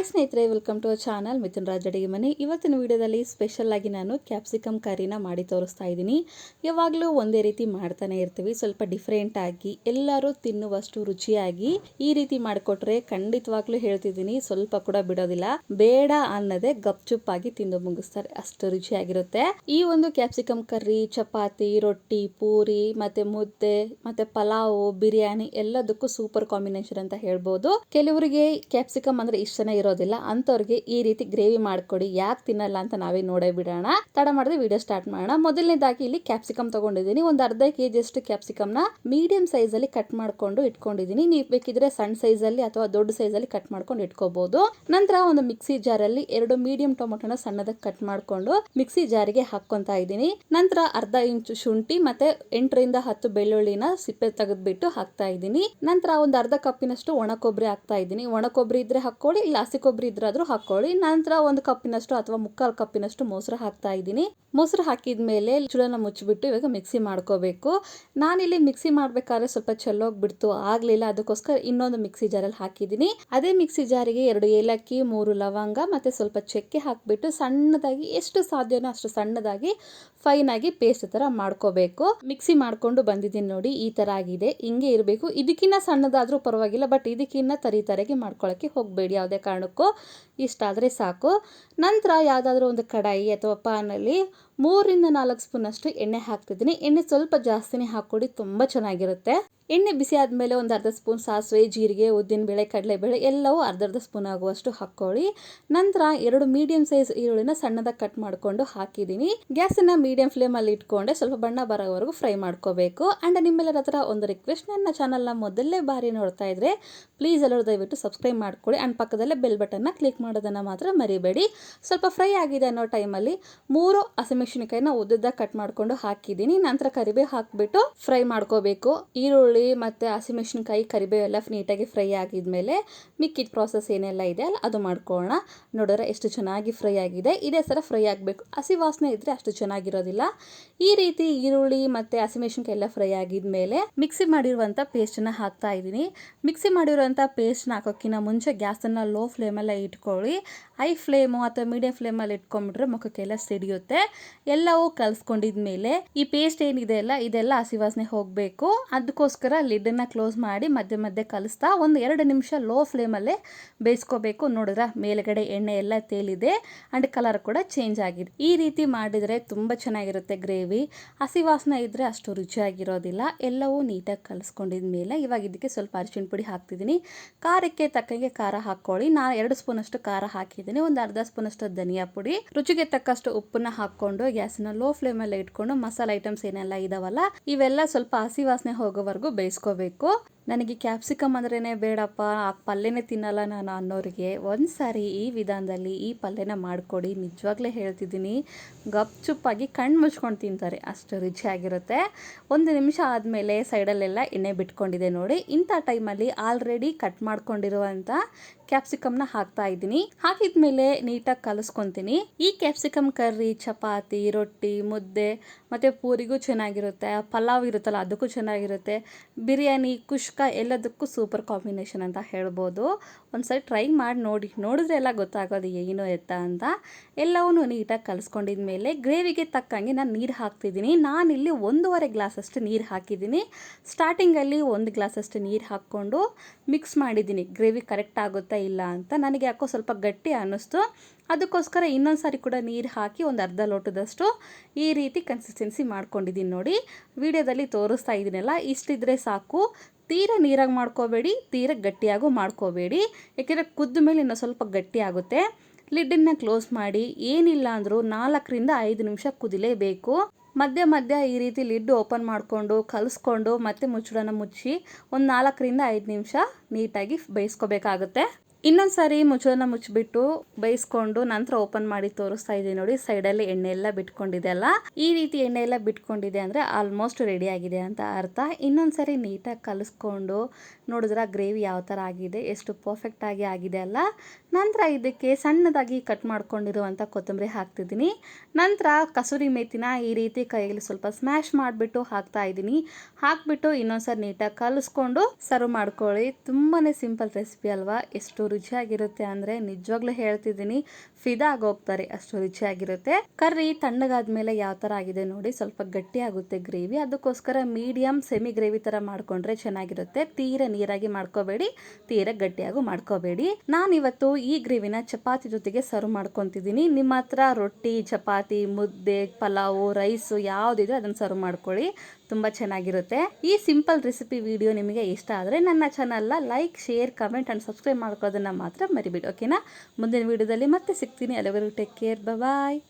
Hi ಸ್ನೇಹಿತರೆ welcome to our channel Mithun Raj ಅಡಿಗೆ ಮನೆ. ಇವತ್ತಿನ ವಿಡಿಯೋದಲ್ಲಿ ಸ್ಪೆಷಲ್ ಆಗಿ ನಾನು ಕ್ಯಾಪ್ಸಿಕಮ್ ಕರಿನ ಮಾಡಿ ತೋರಿಸ್ತಾ ಇದ್ದೀನಿ. ಯಾವಾಗಲೂ ಒಂದೇ ರೀತಿ ಮಾಡ್ತಾನೆ ಇರ್ತೀವಿ. ಸ್ವಲ್ಪ ಡಿಫ್ರೆಂಟ್ ಆಗಿ ಎಲ್ಲರೂ ತಿನ್ನುವಷ್ಟು ರುಚಿಯಾಗಿ ಈ ರೀತಿ ಮಾಡಿಕೊಟ್ರೆ ಖಂಡಿತವಾಗ್ಲೂ ಹೇಳ್ತಿದ್ದೀನಿ, ಸ್ವಲ್ಪ ಕೂಡ ಬಿಡೋದಿಲ್ಲ. ಬೇಡ ಅನ್ನದೆ ಗಪ್ಚುಪ್ಪಾಗಿ ತಿಂದು ಮುಗಿಸ್ತಾರೆ. ಅಷ್ಟು ರುಚಿಯಾಗಿರುತ್ತೆ. ಈ ಒಂದು ಕ್ಯಾಪ್ಸಿಕಮ್ ಕರ್ರಿ ಚಪಾತಿ, ರೊಟ್ಟಿ, ಪೂರಿ, ಮತ್ತೆ ಮುದ್ದೆ, ಮತ್ತೆ ಪಲಾವು, ಬಿರಿಯಾನಿ ಎಲ್ಲದಕ್ಕೂ ಸೂಪರ್ ಕಾಂಬಿನೇಷನ್ ಅಂತ ಹೇಳ್ಬೋದು. ಕೆಲವರಿಗೆ ಕ್ಯಾಪ್ಸಿಕಮ್ ಅಂದ್ರೆ ಇಷ್ಟನೇ ಇರೋದಿಲ್ಲ. ಅಂತವ್ರಿಗೆ ಈ ರೀತಿ ಗ್ರೇವಿ ಮಾಡ್ಕೊಡಿ. ಯಾಕೆ ತಿನ್ನಲ್ಲ ಅಂತ ನಾವೇ ನೋಡೇ ಬಿಡೋಣ. ತಡ ಮಾಡಿದ್ರೆ ವಿಡಿಯೋ ಸ್ಟಾರ್ಟ್ ಮಾಡೋಣ. ಮೊದಲನೇದಾಗಿ ಇಲ್ಲಿ ಕ್ಯಾಪ್ಸಿಕಮ್ ತಗೊಂಡಿದ್ದೀನಿ. ಒಂದು ಅರ್ಧ ಕೆ ಜಿ ಅಷ್ಟು ಕ್ಯಾಪ್ಸಿಕಮ್ನ ಮೀಡಿಯಂ ಸೈಜ್ ಅಲ್ಲಿ ಕಟ್ ಮಾಡ್ಕೊಂಡು ಇಟ್ಕೊಂಡಿದ್ದೀನಿ. ನೀವು ಬೇಕಿದ್ರೆ ಸಣ್ಣ ಅಲ್ಲಿ ಅಥವಾ ದೊಡ್ಡ ಅಲ್ಲಿ ಕಟ್ ಮಾಡ್ಕೊಂಡು ಇಟ್ಕೋಬಹುದು ನಂತರ ಒಂದು ಮಿಕ್ಸಿ ಜಾರ್ ಅಲ್ಲಿ ಎರಡು ಮೀಡಿಯಂ ಟೊಮೊಟೊನ ಸಣ್ಣದಾಗಿ ಕಟ್ ಮಾಡ್ಕೊಂಡು ಮಿಕ್ಸಿ ಜಾರಿಗೆ ಹಾಕೊಂತ ಇದ್ದೀನಿ. ನಂತರ ಅರ್ಧ ಇಂಚು ಶುಂಠಿ ಮತ್ತೆ ಎಂಟರಿಂದ ಹತ್ತು ಬೆಳ್ಳುಳ್ಳಿನ ಸಿಪ್ಪೆ ತೆಗೆದ್ಬಿಟ್ಟು ಹಾಕ್ತಾ ಇದ್ದೀನಿ. ನಂತರ ಒಂದು ಅರ್ಧ ಕಪ್ಪಿನಷ್ಟು ಒಣ ಕೊಬ್ಬರಿ ಹಾಕ್ತಾ ಇದ್ದೀನಿ. ಒಣ ಕೊಬ್ಬರಿ ಇದ್ರೆ ಹಾಕೊಳ್ಳಿ ಇಲ್ಲ ಹಸಿ ಕೊಬ್ಬರಿ ಇದ್ರಾದ್ರೂ ಹಾಕೊಳ್ಳಿ ನಂತರ ಒಂದು ಕಪ್ಪಿನಷ್ಟು ಅಥವಾ ಮುಕ್ಕಾಲು ಕಪ್ಪಿನಷ್ಟು ಮೊಸರು ಹಾಕ್ತಾ ಇದ್ದೀನಿ. ಮೊಸರು ಹಾಕಿದ್ಮೇಲೆ ಚುಳನ ಮುಚ್ಚಿಬಿಟ್ಟು ಇವಾಗ ಮಿಕ್ಸಿ ಮಾಡ್ಕೋಬೇಕು. ನಾನಿಲ್ಲಿ ಮಿಕ್ಸಿ ಮಾಡ್ಬೇಕಾದ್ರೆ ಸ್ವಲ್ಪ ಚೆಲ್ಲೋಗ್ಬಿಡ್ತು, ಆಗ್ಲಿಲ್ಲ. ಅದಕ್ಕೋಸ್ಕರ ಇನ್ನೊಂದು ಮಿಕ್ಸಿ ಜಾರಲ್ಲಿ ಹಾಕಿದ್ದೀನಿ. ಅದೇ ಮಿಕ್ಸಿ ಜಾರಿಗೆ ಎರಡು ಏಲಕ್ಕಿ, ಮೂರು ಲವಂಗ ಮತ್ತೆ ಸ್ವಲ್ಪ ಚಕ್ಕೆ ಹಾಕಿಬಿಟ್ಟು ಸಣ್ಣದಾಗಿ ಎಷ್ಟು ಸಾಧ್ಯನೋ ಅಷ್ಟು ಸಣ್ಣದಾಗಿ ಫೈನ್ ಆಗಿ ಪೇಸ್ಟ್ ತರ ಮಾಡ್ಕೋಬೇಕು. ಮಿಕ್ಸಿ ಮಾಡ್ಕೊಂಡು ಬಂದಿದ್ದೀನಿ ನೋಡಿ, ಈ ತರ ಆಗಿದೆ. ಹಿಂಗೆ ಇರಬೇಕು. ಇದಕ್ಕಿಂತ ಸಣ್ಣದಾದ್ರೂ ಪರವಾಗಿಲ್ಲ, ಬಟ್ ಇದಕ್ಕಿನ್ನ ತರಿ ತರಗೆ ಮಾಡ್ಕೊಳಕ್ಕೆ ಹೋಗಬೇಡಿ. ಯಾವುದೇ ಕಾರಣಕ್ಕೂ ಇಷ್ಟ ಆದರೆ ಸಾಕು. ನಂತರ ಯಾವುದಾದ್ರೂ ಒಂದು ಕಡಾಯಿ ಅಥವಾ ಪಾನಲ್ಲಿ ಮೂರಿಂದ ನಾಲ್ಕು ಸ್ಪೂನ್ ಅಷ್ಟು ಎಣ್ಣೆ ಹಾಕ್ತಿದ್ದೀನಿ. ಎಣ್ಣೆ ಸ್ವಲ್ಪ ಜಾಸ್ತಿನೇ ಹಾಕ್ಕೊಡಿ, ತುಂಬ ಚೆನ್ನಾಗಿರುತ್ತೆ. ಎಣ್ಣೆ ಬಿಸಿ ಆದಮೇಲೆ ಒಂದು ಅರ್ಧ ಸ್ಪೂನ್ ಸಾಸಿವೆ, ಜೀರಿಗೆ ಉದ್ದಿನಬೇಳೆ ಕಡಲೆಬೇಳೆ ಎಲ್ಲವೂ ಅರ್ಧ ಅರ್ಧ ಸ್ಪೂನ್ ಆಗುವಷ್ಟು ಹಾಕ್ಕೊಳ್ಳಿ. ನಂತರ ಎರಡು ಮೀಡಿಯಂ ಸೈಜ್ ಈರುಳ್ಳಿನ ಸಣ್ಣದಾಗಿ ಕಟ್ ಮಾಡಿಕೊಂಡು ಹಾಕಿದ್ದೀನಿ ಗ್ಯಾಸನ್ನು ಮೀಡಿಯಂ ಫ್ಲೇಮಲ್ಲಿ ಇಟ್ಕೊಂಡೆ ಸ್ವಲ್ಪ ಬಣ್ಣ ಬರೋವರೆಗೂ ಫ್ರೈ ಮಾಡ್ಕೋಬೇಕು. ಆ್ಯಂಡ್ ನಿಮ್ಮೆಲ್ಲರ ಹತ್ರ ಒಂದು ರಿಕ್ವೆಸ್ಟ್ ನನ್ನ ಚಾನಲ್ನ ಮೊದಲೇ ಬಾರಿ ನೋಡ್ತಾ ಇದ್ದರೆ ಪ್ಲೀಸ್ ಎಲ್ಲರೂ ದಯವಿಟ್ಟು ಸಬ್ಸ್ಕ್ರೈಬ್ ಮಾಡ್ಕೊಳ್ಳಿ. ಆ್ಯಂಡ್ ಪಕ್ಕದಲ್ಲೇ ಬೆಲ್ ಬಟನ್ನ ಕ್ಲಿಕ್ ಮಾಡೋದನ್ನು ಮಾತ್ರ ಮರಿಬೇಡಿ. ಸ್ವಲ್ಪ ಫ್ರೈ ಆಗಿದೆ ಅನ್ನೋ ಟೈಮಲ್ಲಿ ಮೂರು ಹಸಿಮೆಣಸಿನಕಾಯಿನ ಉದ್ದದ ಕಟ್ ಮಾಡಿಕೊಂಡು ಹಾಕಿದ್ದೀನಿ ನಂತರ ಕರಿಬೇವು ಹಾಕಿಬಿಟ್ಟು ಫ್ರೈ ಮಾಡ್ಕೋಬೇಕು. ಈರುಳ್ಳಿ ಮತ್ತು ಹಸಿಮೆಣ್ಸಿನ್ಕಾಯಿ ಕರಿಬೇವು ಎಲ್ಲ ನೀಟಾಗಿ ಫ್ರೈ ಆಗಿದ್ಮೇಲೆ ಮಿಕ್ಕಿದ ಪ್ರಾಸೆಸ್ ಏನೆಲ್ಲ ಇದೆ ಅಲ್ಲ, ಅದು ಮಾಡ್ಕೊಳ್ಳೋಣ. ನೋಡಿದ್ರೆ ಎಷ್ಟು ಚೆನ್ನಾಗಿ ಫ್ರೈ ಆಗಿದೆ. ಇದೇ ಥರ ಫ್ರೈ ಆಗಬೇಕು. ಹಸಿ ವಾಸನೆ ಇದ್ದರೆ ಅಷ್ಟು ಚೆನ್ನಾಗಿರೋದಿಲ್ಲ. ಈ ರೀತಿ ಈರುಳ್ಳಿ ಮತ್ತು ಹಸಿಮೆಣ್ಸಿನ್ಕಾಯಿ ಎಲ್ಲ ಫ್ರೈ ಆಗಿದ್ಮೇಲೆ ಮಿಕ್ಸಿ ಮಾಡಿರುವಂಥ ಪೇಸ್ಟನ್ನು ಹಾಕ್ತಾ ಇದ್ದೀನಿ. ಮಿಕ್ಸಿ ಮಾಡಿರುವಂಥ ಪೇಸ್ಟ್ನ ಹಾಕೋಕ್ಕಿಂತ ಮುಂಚೆ ಗ್ಯಾಸನ್ನು ಲೋ ಫ್ಲೇಮಲ್ಲೇ ಇಟ್ಕೊಳ್ಳಿ. ಹೈ ಫ್ಲೇಮು ಅಥವಾ ಮೀಡಿಯಂ ಫ್ಲೇಮಲ್ಲಿ ಇಟ್ಕೊಂಡ್ಬಿಟ್ರೆ ಮುಖಕ್ಕೆಲ್ಲ ಸಿಡಿಯುತ್ತೆ. ಎಲ್ಲವೂ ಕಲಿಸ್ಕೊಂಡಿದ್ಮೇಲೆ ಈ ಪೇಸ್ಟ್ ಏನಿದೆ ಅಲ್ಲ, ಇದೆಲ್ಲ ಹಸಿವಾಸನೆ ಹೋಗಬೇಕು. ಅದಕ್ಕೋಸ್ಕರ ಲಿಡ್ಡನ್ನು ಕ್ಲೋಸ್ ಮಾಡಿ ಮಧ್ಯೆ ಮಧ್ಯೆ ಕಲಿಸ್ತಾ ಒಂದು ಎರಡು ನಿಮಿಷ ಲೋ ಫ್ಲೇಮಲ್ಲೇ ಬೇಯಿಸ್ಕೋಬೇಕು. ನೋಡಿದ್ರೆ, ಮೇಲ್ಗಡೆ ಎಣ್ಣೆ ಎಲ್ಲ ತೇಲಿದೆ. ಆ್ಯಂಡ್ ಕಲರ್ ಕೂಡ ಚೇಂಜ್ ಆಗಿದೆ. ಈ ರೀತಿ ಮಾಡಿದರೆ ತುಂಬ ಚೆನ್ನಾಗಿರುತ್ತೆ ಗ್ರೇವಿ. ಹಸಿ ವಾಸನೆ ಇದ್ದರೆ ಅಷ್ಟು ರುಚಿಯಾಗಿರೋದಿಲ್ಲ. ಎಲ್ಲವೂ ನೀಟಾಗಿ ಕಲಿಸ್ಕೊಂಡಿದ್ಮೇಲೆ ಇವಾಗ ಇದಕ್ಕೆ ಸ್ವಲ್ಪ ಅರಿಶಿಣ ಪುಡಿ ಹಾಕ್ತಿದ್ದೀನಿ. ಖಾರಕ್ಕೆ ತಕ್ಕಂಗೆ ಖಾರ ಹಾಕ್ಕೊಳ್ಳಿ. ನಾನು ಎರಡು ಸ್ಪೂನ್ ಅಷ್ಟು ಖಾರ ಹಾಕಿದ್ದೀನಿ ಒಂದು ಅರ್ಧ ಸ್ಪೂನ್ ಅಷ್ಟು ಧನಿಯಾ ಪುಡಿ. ರುಚಿಗೆ ತಕ್ಕಷ್ಟು ಉಪ್ಪನ್ನ ಹಾಕೊಂಡು ಗ್ಯಾಸ್ನ ಲೋ ಫ್ಲೇಮ್ ಅಲ್ಲಿ ಇಟ್ಕೊಂಡು ಮಸಾಲೆ ಐಟಮ್ಸ್ ಏನೆಲ್ಲ ಇದಾವಲ್ಲ, ಇವೆಲ್ಲ ಸ್ವಲ್ಪ ಹಸಿ ವಾಸನೆ ಹೋಗೋವರೆಗೂ ಬೇಯಿಸ್ಕೋಬೇಕು. ನನಗೆ ಕ್ಯಾಪ್ಸಿಕಮ್ ಅಂದ್ರೇ ಬೇಡಪ್ಪ, ಆ ಪಲ್ಯನೇ ತಿನ್ನಲ್ಲ ನಾನು ಅನ್ನೋರಿಗೆ ಒಂದು ಸಾರಿ ಈ ವಿಧಾನದಲ್ಲಿ ಈ ಪಲ್ಯನ ಮಾಡಿಕೊಡಿ. ನಿಜವಾಗ್ಲೇ ಹೇಳ್ತಿದ್ದೀನಿ ಗಪ್ಚುಪ್ಪಾಗಿ ಕಣ್ಣು ಮುಚ್ಕೊಂಡು ತಿಂತಾರೆ. ಅಷ್ಟು ರುಚಿಯಾಗಿರುತ್ತೆ. ಒಂದು ನಿಮಿಷ ಆದಮೇಲೆ ಸೈಡಲ್ಲೆಲ್ಲ ಎಣ್ಣೆ ಬಿಟ್ಕೊಂಡಿದೆ ನೋಡಿ. ಇಂಥ ಟೈಮಲ್ಲಿ ಆಲ್ರೆಡಿ ಕಟ್ ಮಾಡ್ಕೊಂಡಿರುವಂಥ ಕ್ಯಾಪ್ಸಿಕಮ್ನ ಹಾಕ್ತಾ ಇದ್ದೀನಿ. ಹಾಕಿದ್ಮೇಲೆ ನೀಟಾಗಿ ಕಲಿಸ್ಕೊತೀನಿ. ಈ ಕ್ಯಾಪ್ಸಿಕಮ್ ಕರ್ರಿ, ಚಪಾತಿ, ರೊಟ್ಟಿ, ಮುದ್ದೆ ಮತ್ತು ಪೂರಿಗೂ ಚೆನ್ನಾಗಿರುತ್ತೆ, ಪಲಾವ್ ಇರುತ್ತಲ್ಲ ಅದಕ್ಕೂ ಚೆನ್ನಾಗಿರುತ್ತೆ. ಬಿರಿಯಾನಿ, ಕುಷ್ಕ ಎಲ್ಲದಕ್ಕೂ ಸೂಪರ್ ಕಾಂಬಿನೇಷನ್ ಅಂತ ಹೇಳ್ಬೋದು. ಒಂದ್ಸರಿ ಟ್ರೈ ಮಾಡಿ ನೋಡಿ, ನೋಡಿದ್ರೆ ಎಲ್ಲ ಗೊತ್ತಾಗೋದು ಏನು ಎತ್ತ ಅಂತ. ಎಲ್ಲವೂ ನೀಟಾಗಿ ಕಲಿಸ್ಕೊಂಡಿದ್ಮೇಲೆ ಗ್ರೇವಿಗೆ ತಕ್ಕಂಗೆ ನಾನು ನೀರು ಹಾಕ್ತಿದ್ದೀನಿ. ನಾನಿಲ್ಲಿ ಒಂದೂವರೆ ಗ್ಲಾಸಷ್ಟು ನೀರು ಹಾಕಿದ್ದೀನಿ. ಸ್ಟಾರ್ಟಿಂಗಲ್ಲಿ ಒಂದು ಗ್ಲಾಸಷ್ಟು ನೀರು ಹಾಕ್ಕೊಂಡು ಮಿಕ್ಸ್ ಮಾಡಿದ್ದೀನಿ. ಗ್ರೇವಿ ಕರೆಕ್ಟ್ ಆಗುತ್ತಾ ಇಲ್ಲ ಅಂತ ನನಗೆ ಯಾಕೋ ಸ್ವಲ್ಪ ಗಟ್ಟಿ ಅನ್ನಿಸ್ತು. ಅದಕ್ಕೋಸ್ಕರ ಇನ್ನೊಂದು ಸಾರಿ ಕೂಡ ನೀರು ಹಾಕಿ ಒಂದು ಅರ್ಧ ಲೋಟದಷ್ಟು ಈ ರೀತಿ ಕನ್ಸಿಸ್ಟೆನ್ಸಿ ಮಾಡ್ಕೊಂಡಿದ್ದೀನಿ ನೋಡಿ. ವಿಡಿಯೋದಲ್ಲಿ ತೋರಿಸ್ತಾ ಇದ್ದೀನಲ್ಲ ಇಷ್ಟಿದ್ರೆ ಸಾಕು. ತೀರ ನೀರಾಗಿ ಮಾಡ್ಕೋಬೇಡಿ, ತೀರ ಗಟ್ಟಿಯಾಗೂ ಮಾಡ್ಕೋಬೇಡಿ. ಯಾಕೆಂದರೆ ಕುದ್ದ ಮೇಲೆ ಇನ್ನೂ ಸ್ವಲ್ಪ ಗಟ್ಟಿ ಆಗುತ್ತೆ. ಲಿಡ್ಡನ್ನು ಕ್ಲೋಸ್ ಮಾಡಿ, ಏನಿಲ್ಲ ಅಂದರೂ ನಾಲ್ಕರಿಂದ ಐದು ನಿಮಿಷ ಕುದಿಲೇಬೇಕು. ಮಧ್ಯ ಮಧ್ಯ ಈ ರೀತಿ ಲಿಡ್ ಓಪನ್ ಮಾಡಿಕೊಂಡು, ಕಲಿಸ್ಕೊಂಡು ಮತ್ತೆ ಮುಚ್ಚಳನ ಮುಚ್ಚಿ ಒಂದು ನಾಲ್ಕರಿಂದ ಐದು ನಿಮಿಷ ನೀಟಾಗಿ ಬೇಯಿಸ್ಕೋಬೇಕಾಗುತ್ತೆ. ಇನ್ನೊಂದು ಸಾರಿ ಮುಚ್ಚಳನ ಮುಚ್ಚಿಬಿಟ್ಟು ಬೇಯಿಸ್ಕೊಂಡು ನಂತರ ಓಪನ್ ಮಾಡಿ ತೋರಿಸ್ತಾ ಇದ್ದೀನಿ ನೋಡಿ, ಸೈಡಲ್ಲಿ ಎಣ್ಣೆ ಎಲ್ಲ ಬಿಟ್ಕೊಂಡಿದೆ ಅಲ್ಲ? ಈ ರೀತಿ ಎಣ್ಣೆ ಎಲ್ಲ ಬಿಟ್ಕೊಂಡಿದೆ ಅಂದರೆ ಆಲ್ಮೋಸ್ಟ್ ರೆಡಿ ಆಗಿದೆ ಅಂತ ಅರ್ಥ. ಇನ್ನೊಂದು ಸಾರಿ ನೀಟಾಗಿ ಕಲಿಸ್ಕೊಂಡು ನೋಡಿದ್ರೆ ಗ್ರೇವಿ ಯಾವ ಥರ ಆಗಿದೆ, ಎಷ್ಟು ಪರ್ಫೆಕ್ಟ್ ಆಗಿ ಆಗಿದೆ ಅಲ್ಲ? ನಂತರ ಇದಕ್ಕೆ ಸಣ್ಣದಾಗಿ ಕಟ್ ಮಾಡ್ಕೊಂಡಿರುವಂಥ ಕೊತ್ತಂಬರಿ ಹಾಕ್ತಿದ್ದೀನಿ. ನಂತರ ಕಸೂರಿ ಮೇತಿನ ಈ ರೀತಿ ಕೈಯಲ್ಲಿ ಸ್ವಲ್ಪ ಸ್ಮ್ಯಾಶ್ ಮಾಡಿಬಿಟ್ಟು ಹಾಕ್ತಾ ಇದ್ದೀನಿ. ಹಾಕ್ಬಿಟ್ಟು ಇನ್ನೊಂದ್ಸರಿ ನೀಟಾಗಿ ಕಲಿಸ್ಕೊಂಡು ಸರ್ವ್ ಮಾಡ್ಕೊಳ್ಳಿ. ತುಂಬಾ ಸಿಂಪಲ್ ರೆಸಿಪಿ ಅಲ್ವಾ? ಎಷ್ಟು ರುಚಿಯಾಗಿರುತ್ತೆ ಅಂದ್ರೆ ನಿಜವಾಗ್ಲೂ ಹೇಳ್ತಿದ್ದೀನಿ. ಫಿದಾ ಆಗೋಗ್ತಾರೆ ಅಷ್ಟು ರುಚಿಯಾಗಿರುತ್ತೆ. ಕರ್ರಿ ತಣ್ಣಗಾದ್ಮೇಲೆ ಯಾವ ತರ ಆಗಿದೆ ನೋಡಿ. ಸ್ವಲ್ಪ ಗಟ್ಟಿ ಆಗುತ್ತೆ ಗ್ರೇವಿ. ಅದಕ್ಕೋಸ್ಕರ ಮೀಡಿಯಂ ಸೆಮಿ ಗ್ರೇವಿ ತರ ಮಾಡ್ಕೊಂಡ್ರೆ ಚೆನ್ನಾಗಿರುತ್ತೆ. ತೀರ ನೀರಾಗಿ ಮಾಡ್ಕೋಬೇಡಿ. ತೀರ ಗಟ್ಟಿಯಾಗೂ ಮಾಡ್ಕೋಬೇಡಿ. ನಾನಿವತ್ತು ಈ ಗ್ರೇವಿನ ಚಪಾತಿ ಜೊತೆಗೆ ಸರ್ವ್ ಮಾಡ್ಕೊತಿದ್ದೀನಿ. ನಿಮ್ಮ ಹತ್ರ ರೊಟ್ಟಿ, ಚಪಾತಿ, ಮುದ್ದೆ, ಪಲಾವು, ರೈಸು ಯಾವುದಿದೆ ಅದನ್ನ ಸರ್ವ್ ಮಾಡ್ಕೊಳ್ಳಿ. ತುಂಬ ಚೆನ್ನಾಗಿರುತ್ತೆ. ಈ ಸಿಂಪಲ್ ರೆಸಿಪಿ ವಿಡಿಯೋ ನಿಮಗೆ ಇಷ್ಟ ಆದರೆ ನನ್ನ ಚಾನಲ್ನ like, share, comment and subscribe ಮಾಡ್ಕೊಳ್ಳೋದನ್ನು ಮಾತ್ರ ಮರಿಬೇಡಿ, ಓಕೆನಾ? ಮುಂದಿನ ವಿಡಿಯೋದಲ್ಲಿ ಮತ್ತೆ ಸಿಗ್ತೀನಿ. ಅಲ್ಲಿವರೆಗೂ ಟೇಕ್ ಕೇರ್ ಬಾಯ್